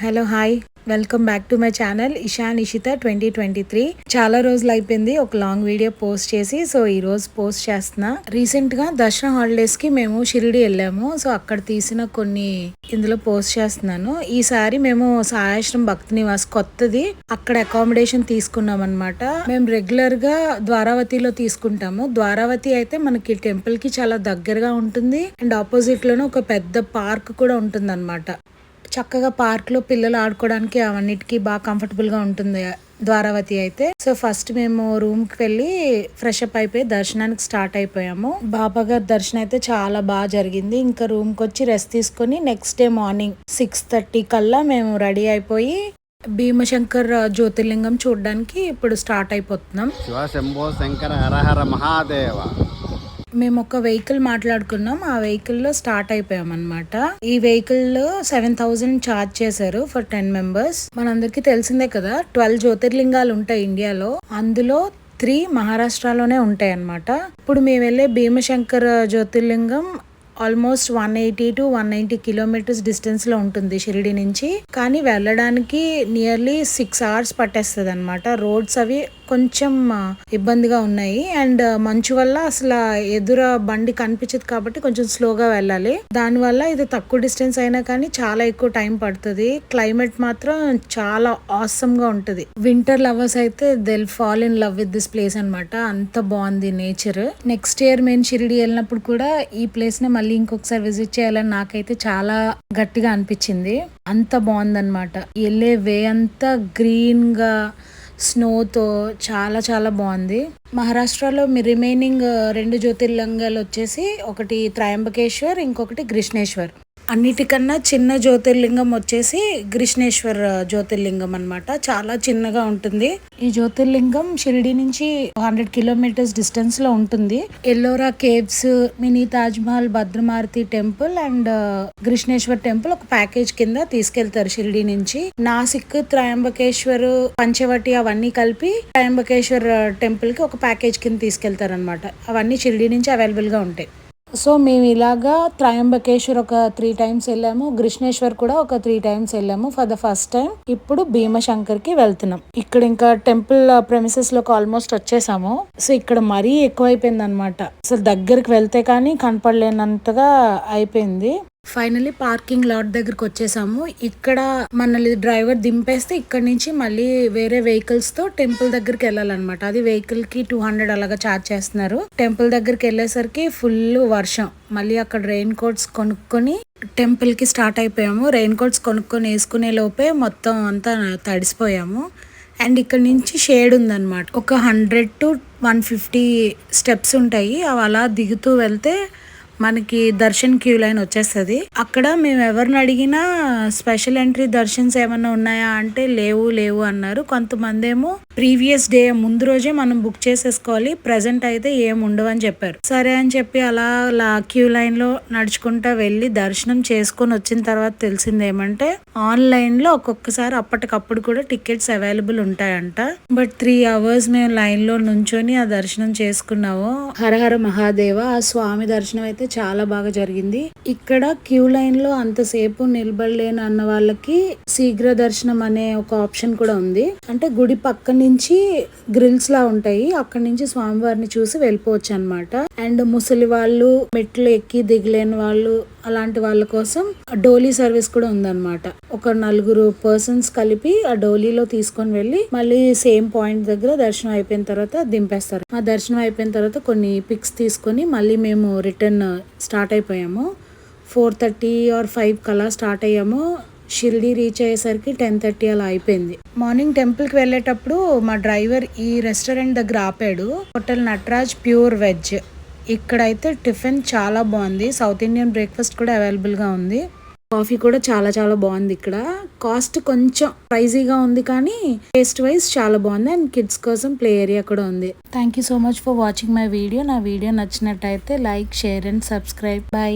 Hello hi welcome back to my channel Ishan Ishita twenty twenty three చాలా రోజులు అయిపోయింది ఒక లాంగ్ వీడియో పోస్ట్ చేసి సో ఈ రోజు పోస్ట్ చేస్తున్నా. రీసెంట్గా దసరా హాలిడేస్కి మేము షిరిడి వెళ్ళాము సో అక్కడ తీసిన కొన్ని ఇందులో పోస్ట్ చేస్తున్నాను. ఈసారి మేము సాయాశ్రం భక్తి నివాస్ కొత్తది అక్కడ అకామిడేషన్ తీసుకున్నాం అనమాట మేము రెగ్యులర్గా ద్వారావతిలో తీసుకుంటాము. ద్వారావతి అయితే మనకి టెంపుల్కి చాలా దగ్గరగా ఉంటుంది అండ్ ఆపోజిట్లోనే ఒక పెద్ద పార్క్ కూడా ఉంటుంది చక్కగా పార్క్లో పిల్లలు ఆడుకోవడానికి అవన్నిటికీ బాగా కంఫర్టబుల్గా ఉంటుంది ద్వారావతి అయితే. సో ఫస్ట్ మేము రూమ్కి వెళ్ళి ఫ్రెష్ అప్ అయిపోయి దర్శనానికి స్టార్ట్ అయిపోయాము. బాబా గారి దర్శనం అయితే చాలా బాగా జరిగింది. ఇంకా రూమ్కి వచ్చి రెస్ట్ తీసుకొని next day morning six thirty కల్లా మేము రెడీ అయిపోయి భీమశంకర్ జ్యోతిర్లింగం చూడడానికి ఇప్పుడు స్టార్ట్ అయిపోతున్నాం. శివ శంభో శంకర హర హర మహాదేవ. మేము ఒక వెహికల్ మాట్లాడుకున్నాం. ఆ వెహికల్లో స్టార్ట్ అయిపోయామన్నమాట. ఈ వెహికల్లో సెవెన్ థౌజండ్ చార్జ్ చేశారు ఫర్ టెన్ మెంబర్స్. మనందరికీ తెలిసిందే కదా ట్వెల్వ్ జ్యోతిర్లింగాలు ఉంటాయి ఇండియాలో. అందులో త్రీ మహారాష్ట్రలోనే ఉంటాయి అన్నమాట ఇప్పుడు మేము వెళ్ళే Bhimashankar Jyotirlingam almost one eighty to one ninety kilometres డిస్టెన్స్లో ఉంటుంది షిరిడి నుంచి. కానీ వెళ్ళడానికి నియర్లీ సిక్స్ అవర్స్ పట్టేస్తుంది అనమాట రోడ్స్ అవి కొంచెం ఇబ్బందిగా ఉన్నాయి. అండ్ మంచు వల్ల అసలు ఎదుర బండి కనిపించదు కాబట్టి కొంచెం స్లోగా వెళ్ళాలి. దానివల్ల ఇది తక్కువ డిస్టెన్స్ అయినా కానీ చాలా ఎక్కువ టైం పడుతుంది. క్లైమేట్ మాత్రం చాలా ఆసమ్గా ఉంటది. వింటర్ లవర్స్ అయితే they'll fall in love with this place అన్నమాట. అంత బాగుంది నేచర్. నెక్స్ట్ ఇయర్ మేము షిరిడి వెళ్ళినప్పుడు కూడా ఈ ప్లేస్ మళ్ళీ మళ్ళీ ఇంకొకసారి విజిట్ చేయాలని నాకైతే చాలా గట్టిగా అనిపించింది. అంత బాగుందన్నమాట. వెళ్ళే వే అంతా గ్రీన్గా స్నోతో చాలా చాలా బాగుంది. మహారాష్ట్రలో మీ రిమైనింగ్ రెండు జ్యోతిర్లింగాలు వచ్చేసి ఒకటి త్రయంబకేశ్వర్ ఇంకొకటి కృష్ణేశ్వర్. అన్నిటికన్నా చిన్న జ్యోతిర్లింగం వచ్చేసి కృష్ణేశ్వర్ జ్యోతిర్లింగం అన్నమాట. చాలా చిన్నగా ఉంటుంది. ఈ జ్యోతిర్లింగం షిరిడి నుంచి హండ్రెడ్ కిలోమీటర్స్ డిస్టెన్స్లో ఉంటుంది. Ellora caves mini Taj Mahal Bhadra Maruti temple and Krishneshwar temple ఒక ప్యాకేజ్ కింద తీసుకెళ్తారు షిరిడి నుంచి. నాసిక్ త్రయంబకేశ్వర్ పంచవటి అవన్నీ కలిపి త్రయంబకేశ్వర్ టెంపుల్కి ఒక ప్యాకేజ్ కింద తీసుకెళ్తారు అనమాట అవన్నీ షిరిడి నుంచి అవైలబుల్గా ఉంటాయి. సో మేము ఇలాగా త్రయంబకేశ్వర్ ఒక త్రీ టైమ్స్ వెళ్ళాము. కృష్ణేశ్వర్ కూడా ఒక త్రీ టైమ్స్ వెళ్ళాము ఫర్ ద ఫస్ట్ టైం ఇప్పుడు భీమశంకర్కి వెళ్తున్నాం. ఇక్కడ ఇంకా టెంపుల్ ప్రెమిసెస్లోకి ఆల్మోస్ట్ వచ్చేసాము. సో ఇక్కడ మరీ ఎక్కువైపోయింది అనమాట అసలు దగ్గరికి వెళ్తే కానీ కనపడలేనంతగా అయిపోయింది. ఫైనలీ పార్కింగ్ లాట్ దగ్గరికి వచ్చేసాము. ఇక్కడ మనల్ని డ్రైవర్ దింపేస్తే ఇక్కడ నుంచి మళ్ళీ వేరే వెహికల్స్తో టెంపుల్ దగ్గరికి వెళ్ళాలన్నమాట. అది వెహికల్కి టూ హండ్రెడ్ అలాగా చార్జ్ చేస్తున్నారు. టెంపుల్ దగ్గరికి వెళ్ళేసరికి ఫుల్ వర్షం. మళ్ళీ అక్కడ రెయిన్ కోట్స్ కొనుక్కొని టెంపుల్కి స్టార్ట్ అయిపోయాము. రెయిన్ కోట్స్ కొనుక్కొని వేసుకునే లోపే మొత్తం అంతా తడిసిపోయాము. అండ్ ఇక్కడ నుంచి షేడ్ ఉందన్నమాట. ఒక hundred to one fifty steps ఉంటాయి. అవి అలా దిగుతూ వెళ్తే మనకి దర్శన్ క్యూ లైన్ వచ్చేస్తుంది. అక్కడ మేము ఎవరిని అడిగినా స్పెషల్ ఎంట్రీ దర్శన్స్ ఏమన్నా ఉన్నాయా? అంటే లేవు లేవు అన్నారు. కొంతమంది ఏమో ప్రీవియస్ డే ముందు రోజే మనం బుక్ చేసేసుకోవాలి. ప్రెసెంట్ అయితే ఏం ఉండవు అని చెప్పారు. సరే అని చెప్పి అలా క్యూ లైన్లో నడుచుకుంటా వెళ్ళి దర్శనం చేసుకొని వచ్చిన తర్వాత తెలిసింది ఏమంటే ఆన్లైన్లో ఒక్కొక్కసారి అప్పటికప్పుడు కూడా టికెట్స్ అవైలబుల్ ఉంటాయంట. బట్ త్రీ అవర్స్ మేము లైన్లో నుంచొని ఆ దర్శనం చేసుకున్నాము. హరహర మహాదేవ ఆ స్వామి దర్శనం అయితే చాలా బాగా జరిగింది. ఇక్కడ క్యూ లైన్లో అంతసేపు నిలబడలేను అన్న వాళ్ళకి శీఘ్ర దర్శనం అనే ఒక ఆప్షన్ కూడా ఉంది. అంటే గుడి పక్కన నుంచి గ్రిల్స్ లా ఉంటాయి. అక్కడ నుంచి స్వామివారిని చూసి వెళ్ళిపోవచ్చు అనమాట అండ్ ముసలి వాళ్ళు మెట్లు ఎక్కి దిగలేని వాళ్ళు అలాంటి వాళ్ళ కోసం డోలీ సర్వీస్ కూడా ఉందన్నమాట. ఒక నలుగురు పర్సన్స్ కలిపి ఆ డోలీలో తీసుకొని వెళ్ళి మళ్ళీ సేమ్ పాయింట్ దగ్గర దర్శనం అయిపోయిన తర్వాత దింపేస్తారు. ఆ దర్శనం అయిపోయిన తర్వాత కొన్ని పిక్స్ తీసుకొని మళ్ళీ మేము రిటర్న్ స్టార్ట్ అయిపోయాము. ఫోర్ థర్టీ ఆర్ ఫైవ్ కలా స్టార్ట్ అయ్యాము. షిరిడి రీచ్ అయ్యేసరికి టెన్ థర్టీ అలా అయిపోయింది. మార్నింగ్ టెంపుల్కి వెళ్ళేటప్పుడు మా డ్రైవర్ ఈ రెస్టారెంట్ దగ్గర ఆపాడు. హోటల్ నటరాజ్ ప్యూర్ వెజ్ ఇక్కడైతే టిఫిన్ చాలా బాగుంది. సౌత్ ఇండియన్ బ్రేక్ఫాస్ట్ కూడా అవైలబుల్గా ఉంది. కాఫీ కూడా చాలా చాలా బాగుంది ఇక్కడ. కాస్ట్ కొంచెం ప్రైజీగా ఉంది కానీ టేస్ట్ వైజ్ చాలా బాగుంది అండ్ కిడ్స్ కోసం ప్లే ఏరియా కూడా ఉంది. Thank you so much for watching my video నా వీడియో నచ్చినట్టయితే like share and subscribe bye